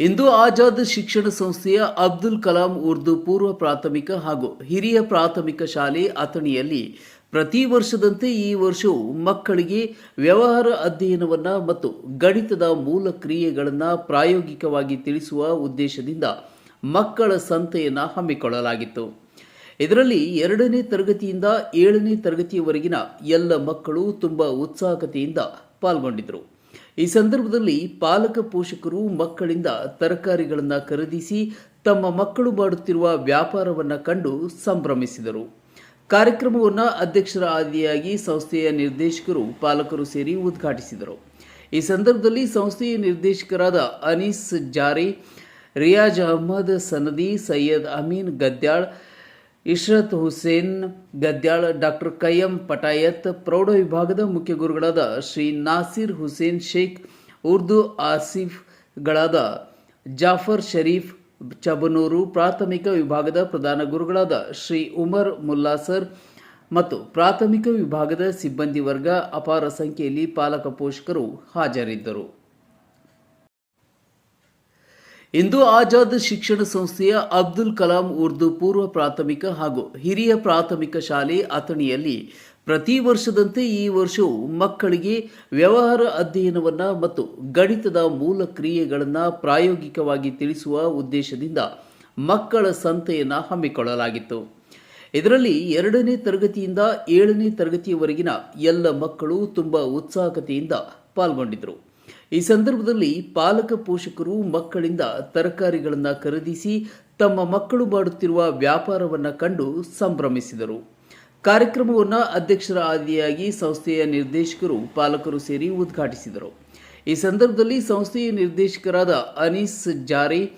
ಇಂದು ಆಜಾದ್ ಶಿಕ್ಷಣ ಸಂಸ್ಥೆಯ ಅಬ್ದುಲ್ ಕಲಾಂ ಉರ್ದು ಪೂರ್ವ ಪ್ರಾಥಮಿಕ ಹಾಗೂ ಹಿರಿಯ ಪ್ರಾಥಮಿಕ ಶಾಲೆ ಅಥಣಿಯಲ್ಲಿ ಪ್ರತಿ ವರ್ಷದಂತೆ ಈ ವರ್ಷವೂ ಮಕ್ಕಳಿಗೆ ವ್ಯವಹಾರ ಅಧ್ಯಯನವನ್ನು ಮತ್ತು ಗಣಿತದ ಮೂಲ ಕ್ರಿಯೆಗಳನ್ನು ಪ್ರಾಯೋಗಿಕವಾಗಿ ತಿಳಿಸುವ ಉದ್ದೇಶದಿಂದ ಮಕ್ಕಳ ಸಂತೆಯನ್ನು ಹಮ್ಮಿಕೊಳ್ಳಲಾಗಿತ್ತು. ಇದರಲ್ಲಿ ಎರಡನೇ ತರಗತಿಯಿಂದ ಏಳನೇ ತರಗತಿಯವರೆಗಿನ ಎಲ್ಲ ಮಕ್ಕಳು ತುಂಬ ಉತ್ಸಾಹತೆಯಿಂದ ಪಾಲ್ಗೊಂಡಿದ್ದರು ಈ ಸಂದರ್ಭದಲ್ಲಿ ಪಾಲಕ ಪೋಷಕರು ಮಕ್ಕಳಿಂದ ತರಕಾರಿಗಳನ್ನು ಖರೀದಿಸಿ ತಮ್ಮ ಮಕ್ಕಳು ಮಾಡುತ್ತಿರುವ ವ್ಯಾಪಾರವನ್ನು ಕಂಡು ಸಂಭ್ರಮಿಸಿದರು. ಕಾರ್ಯಕ್ರಮವನ್ನು ಅಧ್ಯಕ್ಷರ ಆದಿಯಾಗಿ ಸಂಸ್ಥೆಯ ನಿರ್ದೇಶಕರು ಪಾಲಕರು ಸೇರಿ ಉದ್ಘಾಟಿಸಿದರು. ಈ ಸಂದರ್ಭದಲ್ಲಿ ಸಂಸ್ಥೆಯ ನಿರ್ದೇಶಕರಾದ ಅನೀಸ್ ಜಾರಿ, ರಿಯಾಜ್ ಅಹಮದ್ ಸನದಿ, ಸೈಯದ್ ಅಮೀನ್ ಗದ್ಯಾಳ್ ಇಶ್ರತ್ ಹುಸೇನ್ ಗದ್ಯಾಳ ಡಾಕ್ಟರ್ ಕಯ್ಯಂ ಪಟಾಯತ್, ಪ್ರೌಢ ವಿಭಾಗದ ಮುಖ್ಯ ಗುರುಗಳಾದ ಶ್ರೀ ನಾಸಿರ್ ಹುಸೇನ್ ಶೇಖ್, ಉರ್ದು ಆಸಿಫ್ಗಳಾದ ಜಾಫರ್ ಶರೀಫ್, ಚಬನೂರು ಪ್ರಾಥಮಿಕ ವಿಭಾಗದ ಪ್ರಧಾನ ಗುರುಗಳಾದ ಶ್ರೀ ಉಮರ್ ಮುಲ್ಲಾಸರ್ ಮತ್ತು ಪ್ರಾಥಮಿಕ ವಿಭಾಗದ ಸಿಬ್ಬಂದಿ ವರ್ಗ ಅಪಾರ ಸಂಖ್ಯೆಯಲ್ಲಿ ಪಾಲಕ ಪೋಷಕರು ಹಾಜರಿದ್ದರು. ಇಂದು ಆಜಾದ್ ಶಿಕ್ಷಣ ಸಂಸ್ಥೆಯ ಅಬ್ದುಲ್ ಕಲಾಂ ಉರ್ದು ಪೂರ್ವ ಪ್ರಾಥಮಿಕ ಹಾಗೂ ಹಿರಿಯ ಪ್ರಾಥಮಿಕ ಶಾಲೆ ಅಥಣಿಯಲ್ಲಿ ಪ್ರತಿ ವರ್ಷದಂತೆ ಈ ವರ್ಷವೂ ಮಕ್ಕಳಿಗೆ ವ್ಯವಹಾರ ಅಧ್ಯಯನವನ್ನ ಮತ್ತು ಗಣಿತದ ಮೂಲ ಕ್ರಿಯೆಗಳನ್ನು ಪ್ರಾಯೋಗಿಕವಾಗಿ ತಿಳಿಸುವ ಉದ್ದೇಶದಿಂದ ಮಕ್ಕಳ ಸಂತೆಯನ್ನು ಹಮ್ಮಿಕೊಳ್ಳಲಾಗಿತ್ತು. ಇದರಲ್ಲಿ ಎರಡನೇ ತರಗತಿಯಿಂದ ಏಳನೇ ತರಗತಿಯವರೆಗಿನ ಎಲ್ಲ ಮಕ್ಕಳು ತುಂಬ ಉತ್ಸಾಹತೆಯಿಂದ ಪಾಲ್ಗೊಂಡಿದ್ದರು ಈ ಸಂದರ್ಭದಲ್ಲಿ ಪಾಲಕ ಪೋಷಕರು ಮಕ್ಕಳಿಂದ ತರಕಾರಿಗಳನ್ನು ಖರೀದಿಸಿ ತಮ್ಮ ಮಕ್ಕಳು ಮಾಡುತ್ತಿರುವ ವ್ಯಾಪಾರವನ್ನು ಕಂಡು ಸಂಭ್ರಮಿಸಿದರು. ಕಾರ್ಯಕ್ರಮವನ್ನು ಅಧ್ಯಕ್ಷರ ಆದಿಯಾಗಿ ಸಂಸ್ಥೆಯ ನಿರ್ದೇಶಕರು ಪಾಲಕರು ಸೇರಿ ಉದ್ಘಾಟಿಸಿದರು. ಈ ಸಂದರ್ಭದಲ್ಲಿ ಸಂಸ್ಥೆಯ ನಿರ್ದೇಶಕರಾದ ಅನೀಸ್ ಜಾರಿ,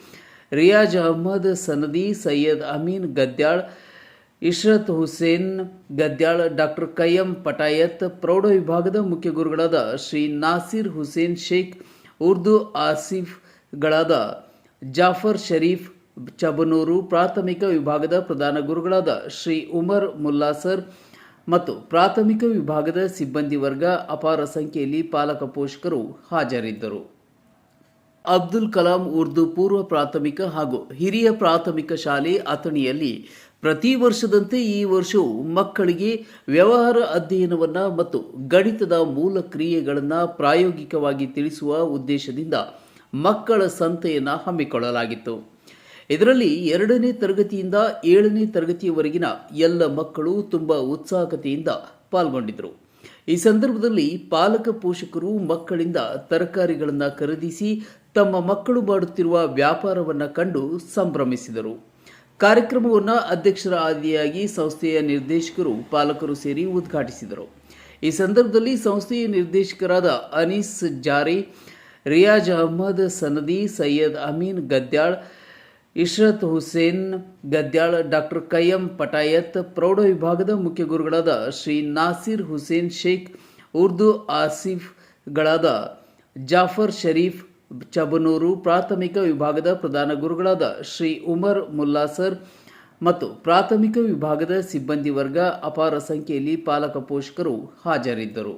ರಿಯಾಜ್ ಅಹಮದ್ ಸನದಿ, ಸೈಯದ್ ಅಮೀನ್ ಗದ್ಯಾಳ್ ಇಶ್ರತ್ ಹುಸೇನ್ ಗದ್ಯಾಳ್ ಡಾಕ್ಟರ್ ಕೈಯಂ ಪಟಾಯತ್, ಪ್ರೌಢ ವಿಭಾಗದ ಮುಖ್ಯ ಗುರುಗಳಾದ ಶ್ರೀ ನಾಸಿರ್ ಹುಸೇನ್ ಶೇಖ್, ಉರ್ದು ಆಸಿಫ್ಗಳಾದ ಜಾಫರ್ ಶರೀಫ್, ಚಬನೂರು ಪ್ರಾಥಮಿಕ ವಿಭಾಗದ ಪ್ರಧಾನ ಗುರುಗಳಾದ ಶ್ರೀ ಉಮರ್ ಮುಲ್ಲಾಸರ್ ಮತ್ತು ಪ್ರಾಥಮಿಕ ವಿಭಾಗದ ಸಿಬ್ಬಂದಿ ವರ್ಗ ಅಪಾರ ಸಂಖ್ಯೆಯಲ್ಲಿ ಪಾಲಕ ಪೋಷಕರು ಹಾಜರಿದ್ದರು. ಅಬ್ದುಲ್ ಕಲಾಂ ಉರ್ದು ಪೂರ್ವ ಪ್ರಾಥಮಿಕ ಹಾಗೂ ಹಿರಿಯ ಪ್ರಾಥಮಿಕ ಶಾಲೆ ಅಥಣಿಯಲ್ಲಿ ಪ್ರತಿ ವರ್ಷದಂತೆ ಈ ವರ್ಷವೂ ಮಕ್ಕಳಿಗೆ ವ್ಯವಹಾರ ಅಧ್ಯಯನವನ್ನು ಮತ್ತು ಗಣಿತದ ಮೂಲ ಕ್ರಿಯೆಗಳನ್ನು ಪ್ರಾಯೋಗಿಕವಾಗಿ ತಿಳಿಸುವ ಉದ್ದೇಶದಿಂದ ಮಕ್ಕಳ ಸಂತೆಯನ್ನು ಹಮ್ಮಿಕೊಳ್ಳಲಾಗಿತ್ತು. ಇದರಲ್ಲಿ ಎರಡನೇ ತರಗತಿಯಿಂದ ಏಳನೇ ತರಗತಿಯವರೆಗಿನ ಎಲ್ಲ ಮಕ್ಕಳು ತುಂಬ ಉತ್ಸಾಹಕತೆಯಿಂದ ಪಾಲ್ಗೊಂಡಿದ್ದರು ಈ ಸಂದರ್ಭದಲ್ಲಿ ಪಾಲಕ ಪೋಷಕರು ಮಕ್ಕಳಿಂದ ತರಕಾರಿಗಳನ್ನು ಖರೀದಿಸಿ ತಮ್ಮ ಮಕ್ಕಳು ಮಾಡುತ್ತಿರುವ ವ್ಯಾಪಾರವನ್ನು ಕಂಡು ಸಂಭ್ರಮಿಸಿದರು. ಕಾರ್ಯಕ್ರಮವನ್ನು ಅಧ್ಯಕ್ಷರ ಆದಿಯಾಗಿ ಸಂಸ್ಥೆಯ ನಿರ್ದೇಶಕರು, ಪಾಲಕರು ಸೇರಿ ಉದ್ಘಾಟಿಸಿದರು. ಈ ಸಂದರ್ಭದಲ್ಲಿ ಸಂಸ್ಥೆಯ ನಿರ್ದೇಶಕರಾದ ಅನೀಸ್ ಜಾರಿ, ರಿಯಾಜ್ ಅಹಮದ್ ಸನದಿ, ಸೈಯದ್ ಅಮೀನ್ ಗದ್ಯಾಳ್, ಇಶ್ರತ್ ಹುಸೇನ್ ಗದ್ಯಾಳ್, ಡಾಕ್ಟರ್ ಕಯ್ಯಂ ಪಟಾಯತ್, ಪ್ರೌಢ ವಿಭಾಗದ ಮುಖ್ಯ ಗುರುಗಳಾದ ಶ್ರೀ ನಾಸಿರ್ ಹುಸೇನ್ ಶೇಖ್, ಉರ್ದು ಆಸಿಫ್ಗಳಾದ ಜಾಫರ್ ಶರೀಫ್ ಚಬನೂರು ಪ್ರಾಥಮಿಕ ವಿಭಾಗದ ಪ್ರಧಾನ ಗುರುಗಳಾದ ಶ್ರೀ ಉಮರ್ ಮುಲ್ಲಾಸರ್ ಮತ್ತು ಪ್ರಾಥಮಿಕ ವಿಭಾಗದ ಸಿಬ್ಬಂದಿ ವರ್ಗ ಅಪಾರ ಸಂಖ್ಯೆಯಲ್ಲಿ ಪಾಲಕ ಪೋಷಕರು ಹಾಜರಿದ್ದರು.